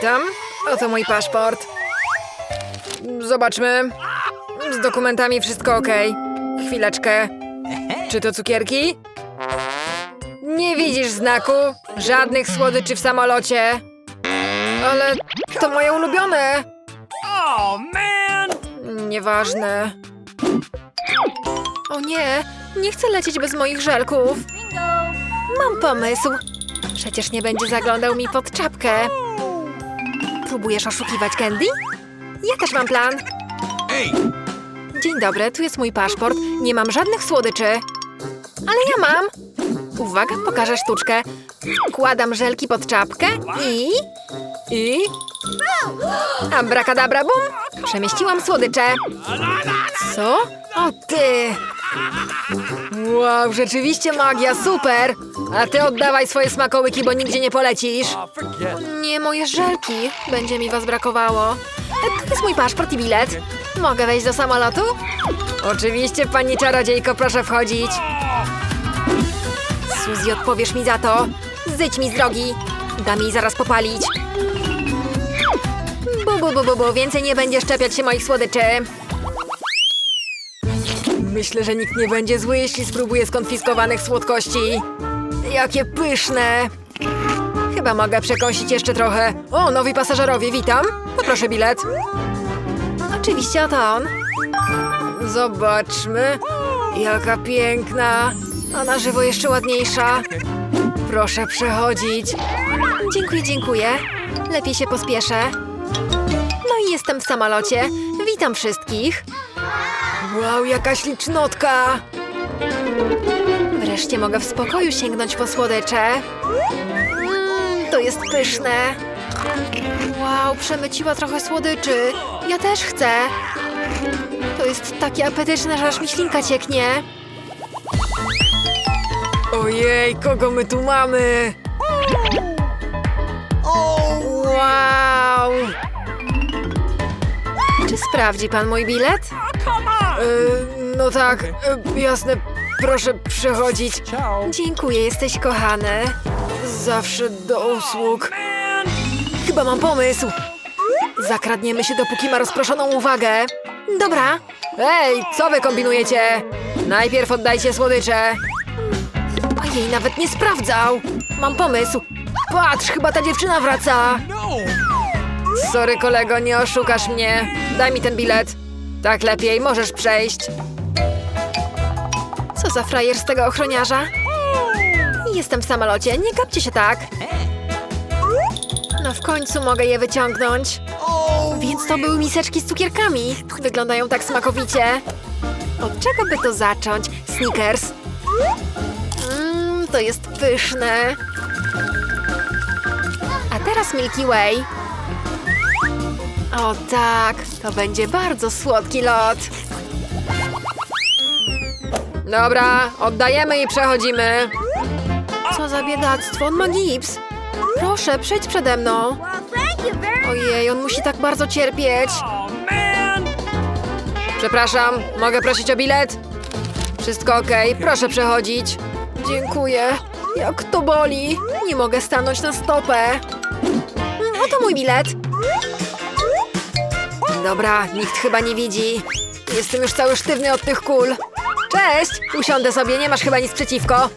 Witam. Oto mój paszport. Zobaczmy. Z dokumentami wszystko ok. Chwileczkę. Czy to cukierki? Nie widzisz znaku? Żadnych słodyczy w samolocie. Ale to moje ulubione. Oh man! Nieważne. O nie, nie chcę lecieć bez moich żelków. Mam pomysł. Przecież nie będzie zaglądał mi pod czapkę. Próbujesz oszukiwać Candy? Ja też mam plan. Hey! Dzień dobry, tu jest mój paszport. Nie mam żadnych słodyczy. Ale ja mam. Uwaga, pokażę sztuczkę. Kładam żelki pod czapkę i... I... Abracadabra bum! Przemieściłam słodycze. Co? O ty! Wow, rzeczywiście magia, super! A ty oddawaj swoje smakołyki, bo nigdzie nie polecisz. Nie, moje żelki. Będzie mi was brakowało. E, To jest mój paszport i bilet. Mogę wejść do samolotu? Oczywiście, pani czarodziejko, proszę wchodzić. Suzy, odpowiesz mi za to. Zejdź mi z drogi. Dam jej zaraz popalić. Bu, bu, bu, bu, bu. Więcej nie będzie szczepiać się moich słodyczy. Myślę, że nikt nie będzie zły, jeśli spróbuje skonfiskowanych słodkości. Jakie pyszne! Chyba mogę przekąsić jeszcze trochę. O, nowi pasażerowie, witam. Poproszę bilet. Oczywiście, oto on. Zobaczmy. Jaka piękna. A na żywo jeszcze ładniejsza. Proszę przechodzić. Dziękuję, dziękuję. Lepiej się pospieszę. No i jestem w samolocie. Witam wszystkich. Wow, jaka ślicznotka. Wreszcie mogę w spokoju sięgnąć po słodycze. Mmm, to jest pyszne. Wow, przemyciła trochę słodyczy. Ja też chcę. To jest takie apetyczne, że aż mi ślinka cieknie. Ojej, kogo my tu mamy? Wow! Czy sprawdzi pan mój bilet? E, no tak, e, jasne, proszę przechodzić. Ciao. Dziękuję, jesteś kochany. Zawsze do usług. Man! Chyba mam pomysł. Zakradniemy się, dopóki ma rozproszoną uwagę. Dobra. Ej, co wy kombinujecie? Najpierw oddajcie słodycze. Ojej, nawet nie sprawdzał. Mam pomysł. Patrz, chyba ta dziewczyna wraca. No! Sorry, kolego, nie oszukasz mnie. Daj mi ten bilet. Tak lepiej, możesz przejść. Co za frajer z tego ochroniarza? Jestem w samolocie, nie gapcie się tak. No w końcu mogę je wyciągnąć. Więc to były miseczki z cukierkami. Wyglądają tak smakowicie. Od czego by to zacząć? Snickers. Mmm, to jest pyszne. A teraz Milky Way. O tak, to będzie bardzo słodki lot. Dobra, oddajemy i przechodzimy. Co za biedactwo, on ma gips. Proszę, przejdź przede mną. Ojej, on musi tak bardzo cierpieć. Przepraszam, mogę prosić o bilet? Wszystko okej, proszę przechodzić. Dziękuję. Jak to boli. Nie mogę stanąć na stopę. Mm, Oto mój bilet. Dobra, nikt chyba nie widzi. Jestem już cały sztywny od tych kul. Cześć! Usiądę sobie, nie masz chyba nic przeciwko.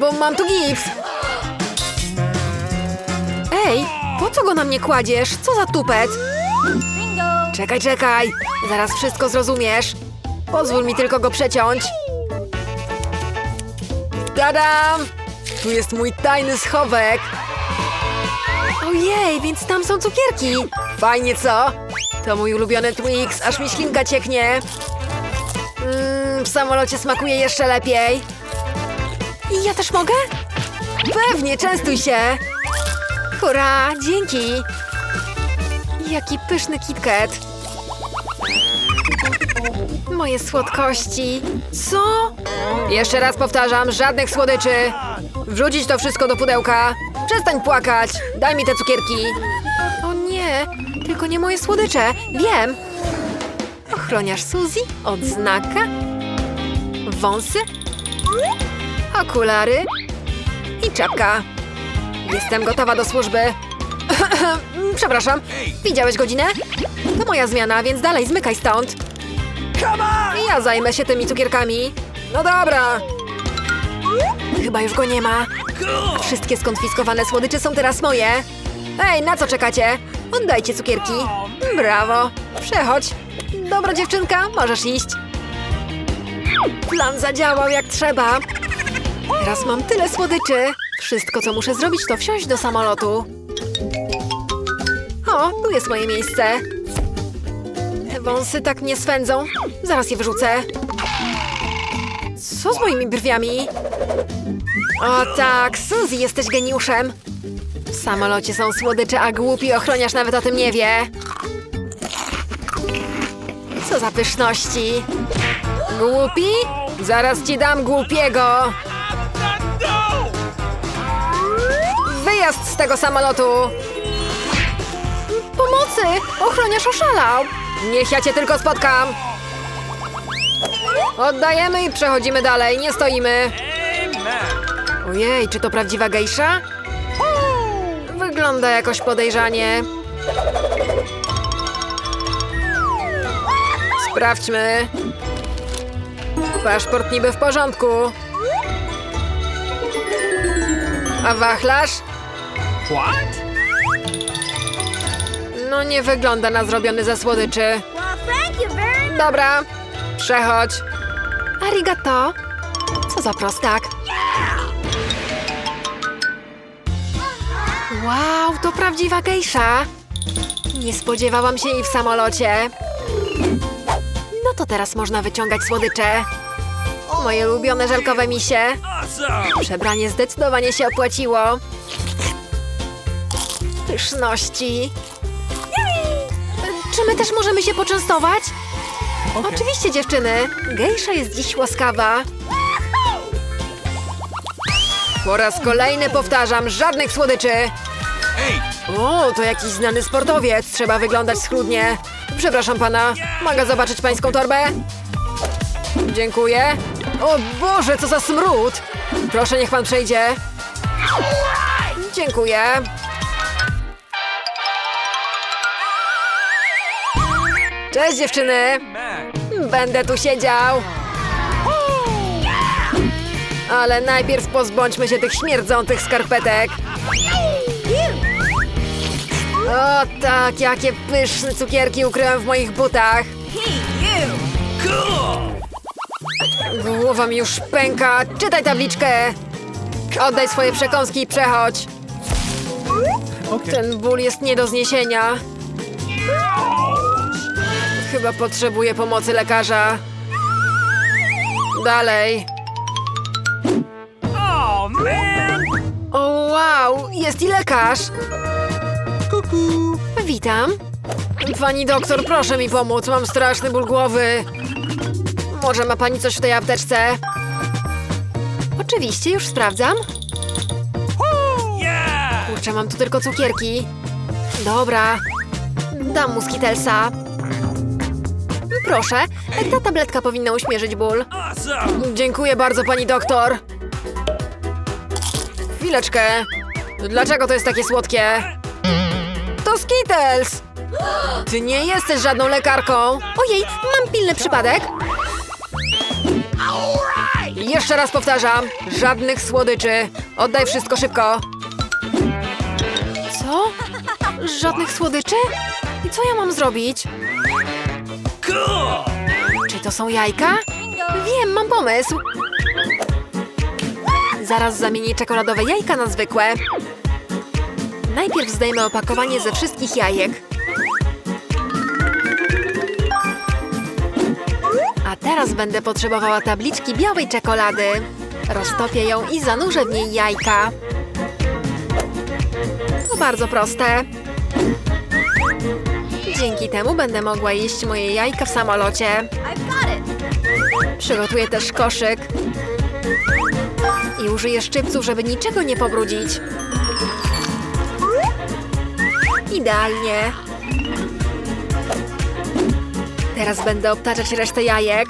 Bo mam tu gips. Ej, po co go na mnie kładziesz? Co za tupet? Czekaj, czekaj! Zaraz wszystko zrozumiesz. Pozwól mi tylko go przeciąć. Tadam! Tu jest mój tajny schowek. Ojej, więc tam są cukierki. Fajnie, co? To mój ulubiony Twix, aż mi ślinka cieknie. Mmm, w samolocie smakuje jeszcze lepiej. I ja też mogę? Pewnie, częstuj się. Hurra, dzięki. Jaki pyszny KitKat. Moje słodkości. Co? Jeszcze raz powtarzam, żadnych słodyczy. Wrzucić to wszystko do pudełka. Przestań płakać. Daj mi te cukierki. O nie, tylko nie moje słodycze. Wiem. Ochroniarz Suzy, odznaka, wąsy, okulary i czapka. Jestem gotowa do służby. Przepraszam, widziałeś godzinę? To moja zmiana, więc dalej zmykaj stąd. Ja zajmę się tymi cukierkami. No dobra. Chyba już go nie ma. Wszystkie skonfiskowane słodycze są teraz moje. Ej, na co czekacie? Oddajcie cukierki. Brawo. Przechodź. Dobra dziewczynka, możesz iść. Plan zadziałał jak trzeba. Teraz mam tyle słodyczy. Wszystko, co muszę zrobić, to wsiąść do samolotu. O, tu jest moje miejsce. Te wąsy tak mnie swędzą. Zaraz je wyrzucę. Co z moimi brwiami? O tak, Suzy, jesteś geniuszem. Samolocie są słodycze, a głupi ochroniarz nawet o tym nie wie. Co za pyszności. Głupi? Zaraz ci dam głupiego. Wyjazd z tego samolotu! Pomocy! Ochroniarz oszalał! Niech ja cię tylko spotkam! Oddajemy i przechodzimy dalej, nie stoimy. Ojej, czy to prawdziwa gejsza? Wygląda jakoś podejrzanie. Sprawdźmy. Paszport niby w porządku. A wachlarz? What? No nie wygląda na zrobiony ze słodyczy. Dobra, przechodź. Arigato. Co za prostak. Wow, to prawdziwa gejsza. Nie spodziewałam się jej w samolocie. No to teraz można wyciągać słodycze. Moje ulubione żelkowe misie. Przebranie zdecydowanie się opłaciło. Pyszności. Czy my też możemy się poczęstować? Oczywiście, dziewczyny. Gejsza jest dziś łaskawa. Po raz kolejny powtarzam, żadnych słodyczy. O, to jakiś znany sportowiec. Trzeba wyglądać schludnie. Przepraszam pana. Mogę zobaczyć pańską torbę? Dziękuję. O Boże, co za smród! Proszę, niech pan przejdzie. Dziękuję. Cześć dziewczyny! Będę tu siedział. Ale najpierw pozbądźmy się tych śmierdzących skarpetek. O tak, jakie pyszne cukierki ukryłem w moich butach. Głowa mi już pęka. Czytaj tabliczkę. Oddaj swoje przekąski i przechodź. Ten ból jest nie do zniesienia. Chyba potrzebuję pomocy lekarza. Dalej. Oh, man! O wow, jest i lekarz. Witam. Pani doktor, proszę mi pomóc, mam straszny ból głowy. Może ma pani coś w tej apteczce? Oczywiście, już sprawdzam. Kurczę, mam tu tylko cukierki. Dobra, dam mu skitelsa. Proszę, ta tabletka powinna uśmierzyć ból. Dziękuję bardzo, pani doktor. Chwileczkę. Dlaczego to jest takie słodkie? To Skittles! Ty nie jesteś żadną lekarką. Ojej, mam pilny przypadek. Jeszcze raz powtarzam, żadnych słodyczy. Oddaj wszystko szybko. Co? Żadnych słodyczy? I co ja mam zrobić? Czy to są jajka? Wiem, mam pomysł. Zaraz zamienię czekoladowe jajka na zwykłe. Najpierw zdejmę opakowanie ze wszystkich jajek. A teraz będę potrzebowała tabliczki białej czekolady. Roztopię ją i zanurzę w niej jajka. To bardzo proste. Dzięki temu będę mogła jeść moje jajka w samolocie. Przygotuję też koszyk. I użyję szczypców, żeby niczego nie pobrudzić. Idealnie. Teraz będę obtaczać resztę jajek.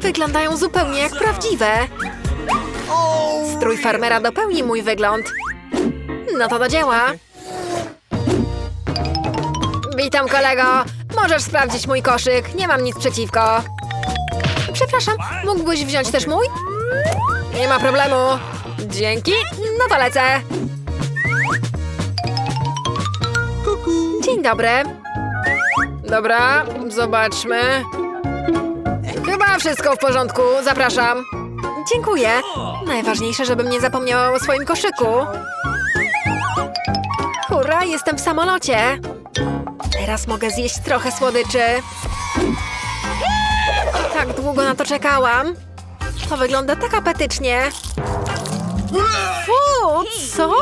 Wyglądają zupełnie jak prawdziwe. Strój farmera dopełni mój wygląd. No to do dzieła. Witam, kolego. Możesz sprawdzić mój koszyk. Nie mam nic przeciwko. Przepraszam, mógłbyś wziąć też mój? Nie ma problemu. Dzięki. No to lecę. Dzień dobry. Dobra, zobaczmy. Chyba wszystko w porządku. Zapraszam. Dziękuję. Najważniejsze, żebym nie zapomniała o swoim koszyku. Hurra, jestem w samolocie. Teraz mogę zjeść trochę słodyczy. Tak długo na to czekałam. To wygląda tak apetycznie. Fu, co?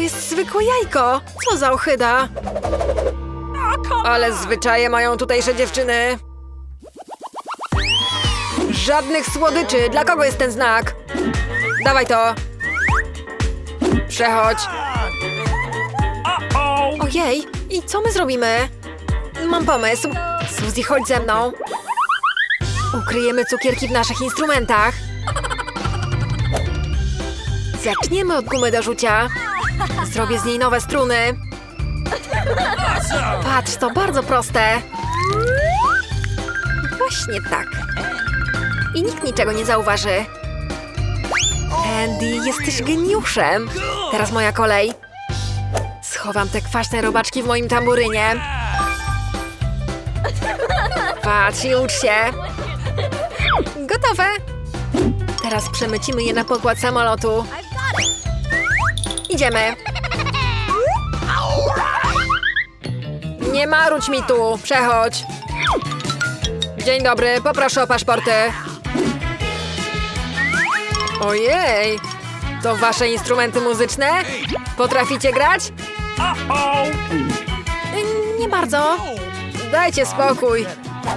To jest zwykłe jajko. Co za ochyda. Ale zwyczaje mają tutejsze dziewczyny. Żadnych słodyczy. Dla kogo jest ten znak? Dawaj to. Przechodź. Ojej, i co my zrobimy? Mam pomysł. Suzy, chodź ze mną. Ukryjemy cukierki w naszych instrumentach. Zaczniemy od gumy do rzucia. Zrobię z niej nowe struny. Patrz, to bardzo proste. Właśnie tak. I nikt niczego nie zauważy. Andy, jesteś geniuszem. Teraz moja kolej. Schowam te kwaśne robaczki w moim tamburynie. Patrz i ucz się. Gotowe. Teraz przemycimy je na pokład samolotu. Idziemy. Nie marudź mi tu, przechodź. Dzień dobry, poproszę o paszporty. Ojej, to wasze instrumenty muzyczne? Potraficie grać? Nie bardzo. Dajcie spokój.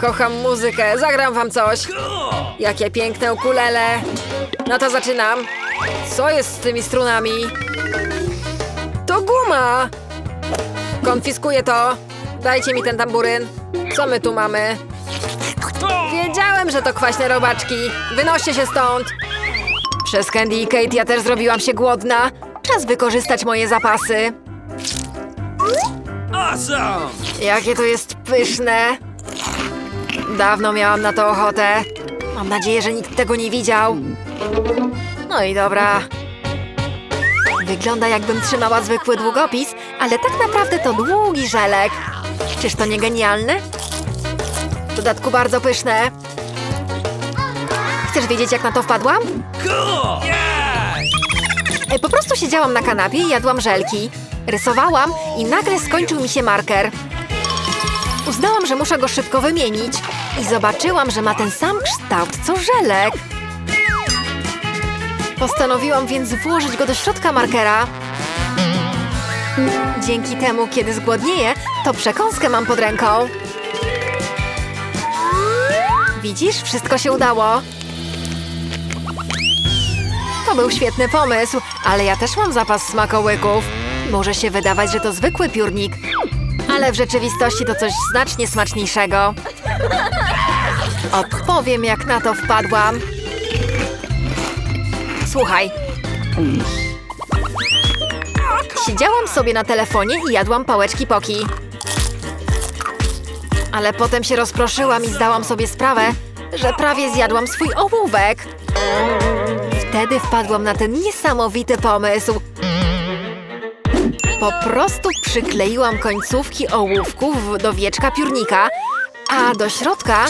Kocham muzykę, zagram wam coś. Jakie piękne ukulele. No to zaczynam. Co jest z tymi strunami? To guma! Konfiskuję to. Dajcie mi ten tamburyn. Co my tu mamy? Wiedziałem, że to kwaśne robaczki. Wynoście się stąd. Przez Candy i Kate ja też zrobiłam się głodna. Czas wykorzystać moje zapasy. Awesome. Jakie to jest pyszne. Dawno miałam na to ochotę. Mam nadzieję, że nikt tego nie widział. No i dobra. Wygląda jakbym trzymała zwykły długopis, ale tak naprawdę to długi żelek. Czyż to nie genialne? W dodatku bardzo pyszne. Chcesz wiedzieć, jak na to wpadłam? E, Po prostu siedziałam na kanapie i jadłam żelki. Rysowałam i nagle skończył mi się marker. Uznałam, że muszę go szybko wymienić i zobaczyłam, że ma ten sam kształt co żelek. Postanowiłam więc włożyć go do środka markera. Dzięki temu, kiedy zgłodnieję, to przekąskę mam pod ręką. Widzisz, wszystko się udało. To był świetny pomysł, ale ja też mam zapas smakołyków. Może się wydawać, że to zwykły piórnik, ale w rzeczywistości to coś znacznie smaczniejszego. Odpowiem, jak na to wpadłam. Słuchaj. Siedziałam sobie na telefonie i jadłam pałeczki poki. Ale potem się rozproszyłam i zdałam sobie sprawę, że prawie zjadłam swój ołówek. Wtedy wpadłam na ten niesamowity pomysł. Po prostu przykleiłam końcówki ołówków do wieczka piórnika, a do środka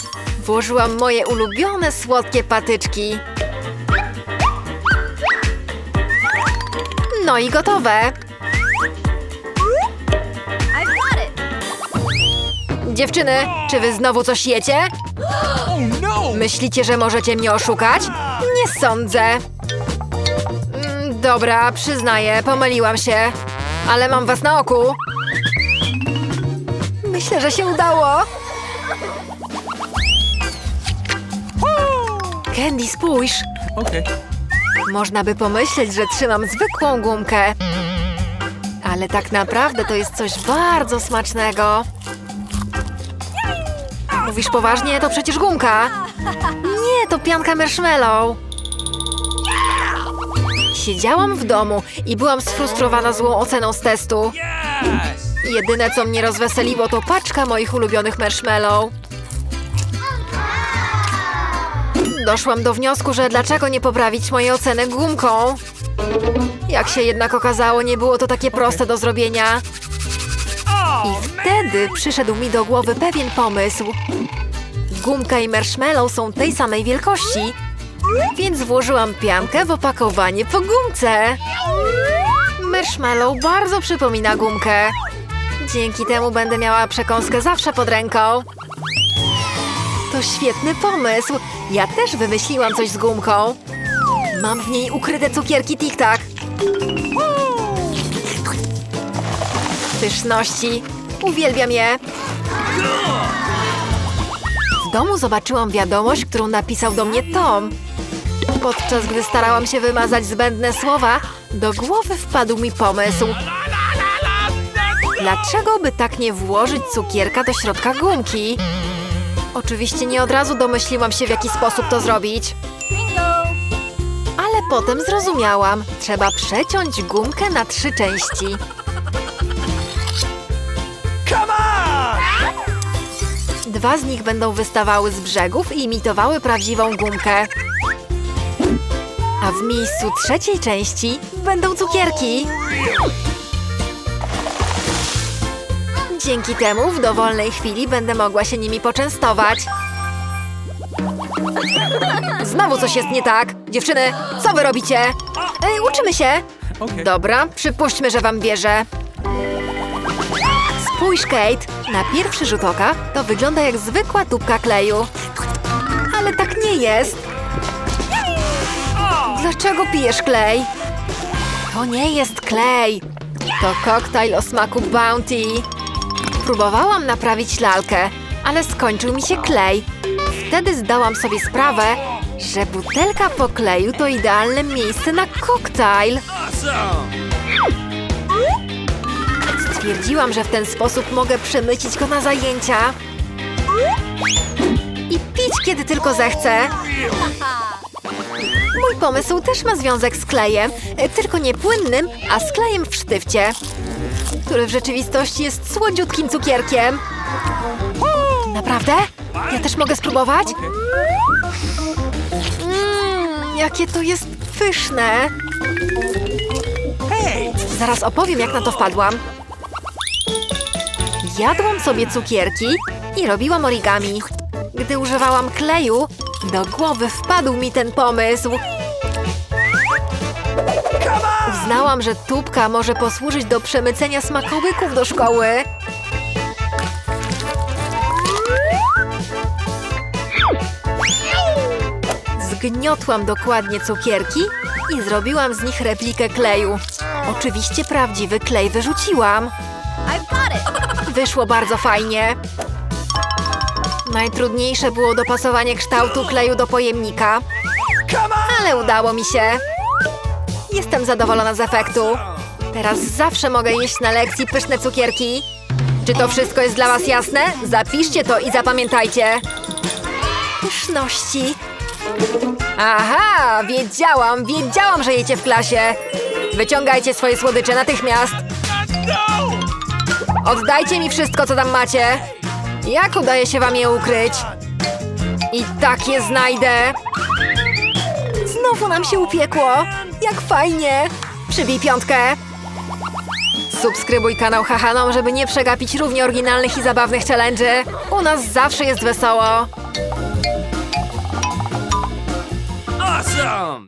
włożyłam moje ulubione słodkie patyczki. No i gotowe. Dziewczyny, czy wy znowu coś jecie? Oh no. Myślicie, że możecie mnie oszukać? Nie sądzę. Mm, Dobra, przyznaję, pomyliłam się. Ale mam was na oku. Myślę, że się udało. Candy, spójrz. Okay. Można by pomyśleć, że trzymam zwykłą gumkę. Ale tak naprawdę to jest coś bardzo smacznego. Mówisz poważnie? To przecież gumka. Nie, to pianka marshmallow. Siedziałam w domu i byłam sfrustrowana złą oceną z testu. Jedyne, co mnie rozweseliło, to paczka moich ulubionych marshmallow. Doszłam do wniosku, że dlaczego nie poprawić mojej oceny gumką? Jak się jednak okazało, nie było to takie proste do zrobienia. I wtedy przyszedł mi do głowy pewien pomysł. Gumka i marshmallow są tej samej wielkości, więc włożyłam piankę w opakowanie po gumce. Marshmallow bardzo przypomina gumkę. Dzięki temu będę miała przekąskę zawsze pod ręką. To świetny pomysł. Ja też wymyśliłam coś z gumką. Mam w niej ukryte cukierki Tic-Tac. Pyszności. Uwielbiam je. W domu zobaczyłam wiadomość, którą napisał do mnie Tom. Podczas gdy starałam się wymazać zbędne słowa, do głowy wpadł mi pomysł. Dlaczego by tak nie włożyć cukierka do środka gumki? Oczywiście nie od razu domyśliłam się, w jaki sposób to zrobić. Ale potem zrozumiałam. Trzeba przeciąć gumkę na trzy części. Come on! Dwa z nich będą wystawały z brzegów i imitowały prawdziwą gumkę. A w miejscu trzeciej części będą cukierki. Dzięki temu w dowolnej chwili będę mogła się nimi poczęstować. Znowu coś jest nie tak. Dziewczyny, co wy robicie? Ej, uczymy się. Dobra, przypuśćmy, że wam wierzę. Spójrz, Kate. Na pierwszy rzut oka to wygląda jak zwykła tubka kleju. Ale tak nie jest. Dlaczego pijesz klej? To nie jest klej. To koktajl o smaku Bounty. Próbowałam naprawić lalkę, ale skończył mi się klej. Wtedy zdałam sobie sprawę, że butelka po kleju to idealne miejsce na koktajl. Stwierdziłam, że w ten sposób mogę przemycić go na zajęcia. I pić, kiedy tylko zechcę. Mój pomysł też ma związek z klejem, e, tylko nie płynnym, a z klejem w sztywcie, który w rzeczywistości jest słodziutkim cukierkiem. Naprawdę? Ja też mogę spróbować? Mmm, jakie to jest pyszne. Zaraz opowiem, jak na to wpadłam. Jadłam sobie cukierki i robiłam origami. Gdy używałam kleju, do głowy wpadł mi ten pomysł. Uznałam, że tubka może posłużyć do przemycenia smakołyków do szkoły. Zgniotłam dokładnie cukierki i zrobiłam z nich replikę kleju. Oczywiście prawdziwy klej wyrzuciłam. Wyszło bardzo fajnie. Najtrudniejsze było dopasowanie kształtu kleju do pojemnika, ale udało mi się. Jestem zadowolona z efektu. Teraz zawsze mogę jeść na lekcji pyszne cukierki. Czy to wszystko jest dla Was jasne? Zapiszcie to i zapamiętajcie. Pyszności. Aha, wiedziałam, wiedziałam, że jecie w klasie. Wyciągajcie swoje słodycze natychmiast. Oddajcie mi wszystko, co tam macie. Jak udaje się wam je ukryć? I tak je znajdę. Znowu nam się upiekło. Jak fajnie. Przybij piątkę. Subskrybuj kanał Hahanom, żeby nie przegapić równie oryginalnych i zabawnych challenge'y. U nas zawsze jest wesoło. Awesome!